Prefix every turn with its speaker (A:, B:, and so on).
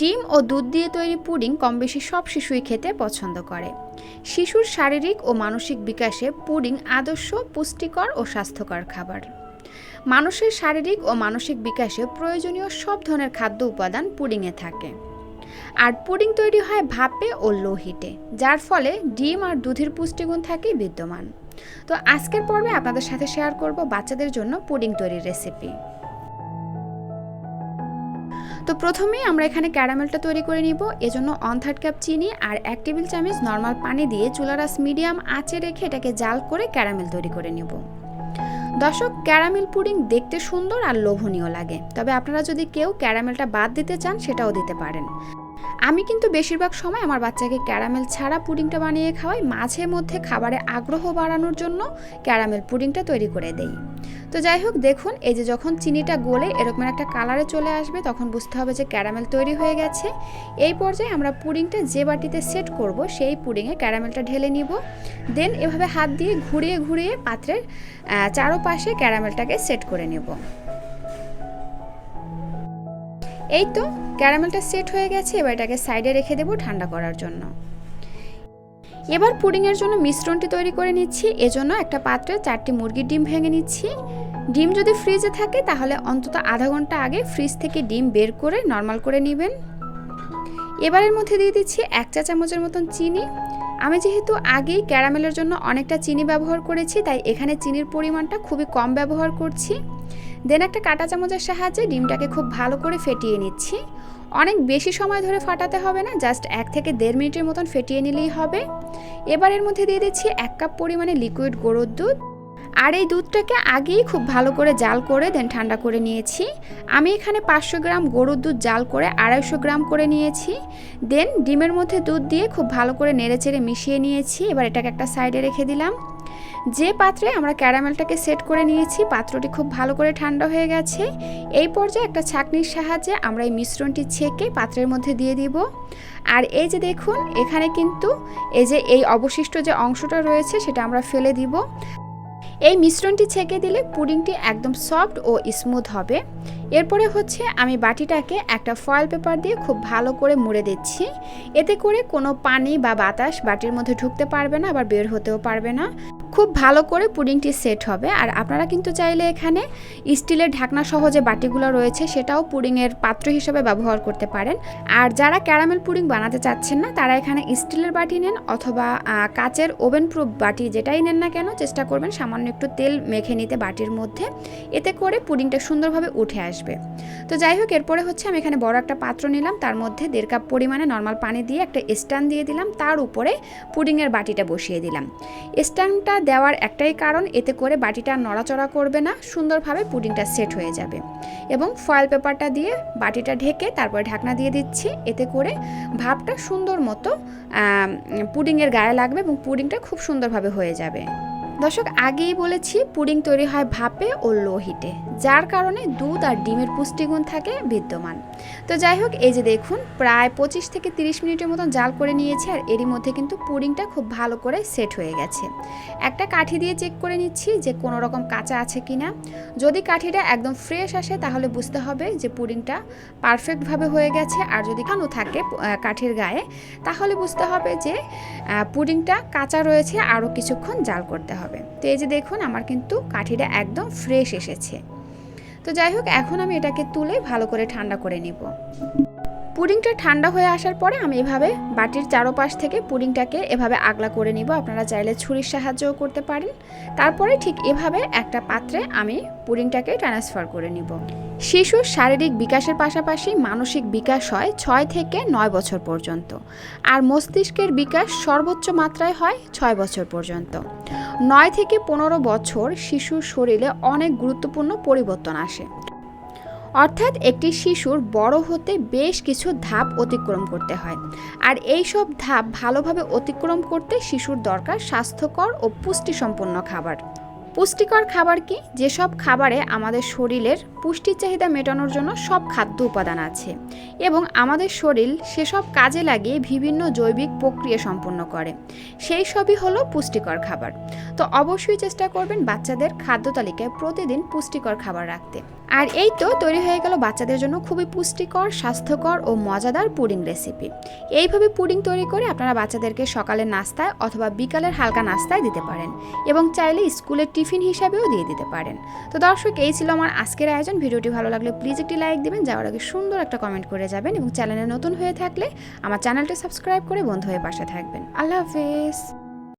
A: ডিম ও দুধ দিয়ে তৈরি পুডিং কম বেশি সব শিশুই খেতে পছন্দ করে। শিশুর শারীরিক ও মানসিক বিকাশে পুডিং আদর্শ, পুষ্টিকর ও স্বাস্থ্যকর খাবার। মানুষের শারীরিক ও মানসিক বিকাশে প্রয়োজনীয় সব ধরনের খাদ্য উপাদান পুডিংয়ে থাকে। আর পুডিং তৈরি হয় ভাপে ও লো হিটে যার ফলে ডিম আর দুধের পুষ্টিগুণ থাকে বিদ্যমান। তো আজকের পর্বে আপনাদের সাথে শেয়ার করব বাচ্চাদের জন্য পুডিং তৈরির রেসিপি। তো প্রথমেই আমরা এখানে ক্যারামেলটা তৈরি করে নিব। এজন্য অন থার্ড কাপ চিনি আর এক টেবিল চামচ নর্মাল পানি দিয়ে চুলারাস মিডিয়াম আঁচে রেখে এটাকে জাল করে ক্যারামেল তৈরি করে নিব। দর্শক, ক্যারামেল পুডিং দেখতে সুন্দর আর লোভনীয় লাগে। তবে আপনারা যদি কেউ ক্যারামেলটা বাদ দিতে চান, সেটাও দিতে পারেন। আমি কিন্তু বেশিরভাগ সময় আমার বাচ্চাকে ক্যারামেল ছাড়া পুডিংটা বানিয়ে খাওয়াই, মাঝে মধ্যে খাবারে আগ্রহ বাড়ানোর জন্য ক্যারামেল পুডিংটা তৈরি করে দেই। তো যাই হোক, দেখুন, এই যে যখন চিনিটা গলে এরকম একটা কালারে চলে আসবে, তখন বুঝতে হবে যে ক্যারামেল তৈরি হয়ে গেছে। এই পর্যায়ে আমরা পুডিংটা যে বাটিতে সেট করব, সেই পুডিংয়ে ক্যারামেলটা ঢেলে নিব। দেন এভাবে হাত দিয়ে ঘুরিয়ে ঘুরিয়ে পাত্রের চারোপাশে ক্যারামেলটাকে সেট করে নেব। এই তো, ক্যারামেলটা সেট হয়ে গেছে, এবার এটাকে সাইডে রেখে দেবো ঠান্ডা করার জন্য। এবার পুডিংয়ের জন্য মিশ্রণটি তৈরি করে নিচ্ছি, এজন্য একটা পাত্রে চারটি মুরগির ডিম ভেঙে নিচ্ছি। ডিম যদি ফ্রিজে থাকে, তাহলে অন্তত আধা ঘণ্টা আগে ফ্রিজ থেকে ডিম বের করে নর্মাল করে নেবেন। এবারের মধ্যে দিয়ে দিচ্ছি এক চা চামচের মতন চিনি। আমি যেহেতু আগেই ক্যারামেলের জন্য অনেকটা চিনি ব্যবহার করেছি, তাই এখানে চিনির পরিমাণটা খুবই কম ব্যবহার করছি। দেন একটা কাঁটা চামচের সাহায্যে ডিমটাকে খুব ভালো করে ফেটিয়ে নিচ্ছি। অনেক বেশি সময় ধরে ফাটাতে হবে না জাস্ট এক থেকে দেড় মিনিটের মতন ফেটিয়ে নিলেই হবে। এবার এর মধ্যে দিয়ে দিচ্ছি এক কাপ পরিমাণে লিকুইড গরুর দুধ। আর এই দুধটাকে আগেই খুব ভালো করে জাল করে দেন ঠান্ডা করে নিয়েছি। আমি এখানে পাঁচশো গ্রাম গরুর দুধ জাল করে আড়াইশো গ্রাম করে নিয়েছি। দেন ডিমের মধ্যে দুধ দিয়ে খুব ভালো করে নেড়েচেড়ে মিশিয়ে নিয়েছি। এবার এটাকে একটা সাইডে রেখে দিলাম। যে পাত্রে আমরা ক্যারামেলটাকে সেট করে নিয়েছি, পাত্রটি খুব ভালো করে ঠান্ডা হয়ে গেছে। এই পর্যায়ে একটা ছাকনির সাহায্যে আমরা এই মিশ্রণটি ছেঁকে পাত্রের মধ্যে দিয়ে দিব। আর এই যে দেখুন, এখানে কিন্তু এই যে, এই অবশিষ্ট যে অংশটা রয়েছে, সেটা আমরা ফেলে দিব। এই মিশ্রণটি ছেঁকে দিলে পুডিংটি একদম সফট ও স্মুথ হবে। এরপরে হচ্ছে আমি বাটিটাকে একটা ফয়েল পেপার দিয়ে খুব ভালো করে মুড়ে দিচ্ছি। এতে করে কোনো পানি বা বাতাস বাটির মধ্যে ঢুকতে পারবে না, আবার বের হতেও পারবে না। খুব ভালো করে পুডিংটি সেট হবে। আর আপনারা কিন্তু চাইলে এখানে স্টিলের ঢাকনা সহ যে বাটিগুলো রয়েছে সেটাও পুডিংয়ের পাত্র হিসেবে ব্যবহার করতে পারেন। আর যারা ক্যারামেল পুডিং বানাতে চাচ্ছেন না, তারা এখানে স্টিলের বাটি নেন অথবা কাচের ওভেন প্রুফ বাটি যেটাই নেন না কেন, চেষ্টা করবেন সামান্য একটু তেল মেখে নিতে বাটির মধ্যে। এতে করে পুডিংটা সুন্দরভাবে উঠে আসবে। তো যাই হোক, এরপরে হচ্ছে আমি এখানে বড় একটা পাত্র নিলাম। তার মধ্যে দেড় কাপ পরিমাণে নর্মাল পানি দিয়ে একটা স্ট্যান্ড দিয়ে দিলাম। তার উপরে পুডিংয়ের বাটিটা বসিয়ে দিলাম। স্ট্যান্ডটা দেওয়ার একটাই কারণ, এতে করে বাটিটা নড়াচড়া করবে না, সুন্দরভাবে পুডিংটা সেট হয়ে যাবে। এবং ফয়েল পেপারটা দিয়ে বাটিটা ঢেকে তারপরে ঢাকনা দিয়ে দিচ্ছি, এতে করে ভাবটা সুন্দর মতো পুডিংয়ের গায়ে লাগবে এবং পুডিংটা খুব সুন্দরভাবে হয়ে যাবে। দর্শক, আগেই বলেছি পুডিং তৈরি হয় ভাপে ও লো হিটে। যার কারণে দুধ আর ডিমের পুষ্টিগুণ থাকে বিদ্যমান। তো যাই হোক এই যে দেখুন, প্রায় পঁচিশ থেকে তিরিশ মিনিটের মতন জাল করে নিয়েছি আর এরই মধ্যে কিন্তু পুডিংটা খুব ভালো করে সেট হয়ে গেছে। একটা কাঠি দিয়ে চেক করে নিচ্ছি যে কোনো রকম কাঁচা আছে কি না যদি কাঠিটা একদম ফ্রেশ আসে, তাহলে বুঝতে হবে যে পুডিংটা পারফেক্টভাবে হয়ে গেছে। আর যদি কানো থাকে কাঠির গায়ে, তাহলে বুঝতে হবে যে পুডিংটা কাঁচা রয়েছে, আরও কিছুক্ষণ জাল করতে হবে হবে। তো এই যে দেখুন, আমার কিন্তু কাঠিটা একদম ফ্রেশ এসেছে। তো যাই হোক, এখন আমি এটাকে তুলে ভালো করে ঠান্ডা করে নিব। পুডিংটা ঠান্ডা হয়ে আসার পরে আমি এভাবে বাটির চারোপাশ থেকে পুডিংটাকে এভাবে আগলা করে নিব। আপনারা চাইলে ছুরির সাহায্যও করতে পারেন। তারপরে ঠিক এভাবে একটা পাত্রে আমি পুডিংটাকে ট্রান্সফার করে নিব। শিশুর শারীরিক বিকাশের পাশাপাশি মানসিক বিকাশ হয় ছয় থেকে নয় বছর পর্যন্ত। আর মস্তিষ্কের বিকাশ সর্বোচ্চ মাত্রায় হয় ছয় বছর পর্যন্ত। নয় থেকে পনেরো বছর শিশুর শরীরে অনেক গুরুত্বপূর্ণ পরিবর্তন আসে। অর্থাৎ একটি শিশুর বড় হতে বেশ কিছু ধাপ অতিক্রম করতে হয়। আর এই সব ধাপ ভালোভাবে অতিক্রম করতে শিশুর দরকার স্বাস্থ্যকর ও পুষ্টিসম্পন্ন খাবার। পুষ্টিকর খাবার কি? যেসব খাবারে আমাদের শরীরের পুষ্টির চাহিদা মেটানোর জন্য সব খাদ্য উপাদান আছে এবং আমাদের শরীর সেসব কাজে লাগিয়ে বিভিন্ন জৈবিক প্রক্রিয়া সম্পন্ন করে। সেই সবই হলো পুষ্টিকর খাবার। তো অবশ্যই চেষ্টা করবেন বাচ্চাদের খাদ্য তালিকায় প্রতিদিন পুষ্টিকর খাবার রাখতে। আর এই তো তৈরি হয়ে গেল বাচ্চাদের জন্য খুবই পুষ্টিকর, স্বাস্থ্যকর ও মজাদার পুডিং রেসিপি এইভাবে পুডিং তৈরি করে আপনারা বাচ্চাদেরকে সকালের নাস্তায় অথবা বিকালের হালকা নাস্তায় দিতে পারেন এবং চাইলে স্কুলের টিফিন হিসাবেও দিয়ে দিতে পারেন। তো দর্শক, এই ছিল আমার আজকের আয়োজন। ভিডিওটি ভালো লাগলে প্লিজ একটি লাইক দিবেন, যাওয়ার আগে সুন্দর একটা কমেন্ট করে যাবেন এবং চ্যানেলে নতুন হয়ে থাকলে আমার চ্যানেলটি সাবস্ক্রাইব করে বন্ধু হয়ে পাশে থাকবেন। আল্লাহ হাফেজ।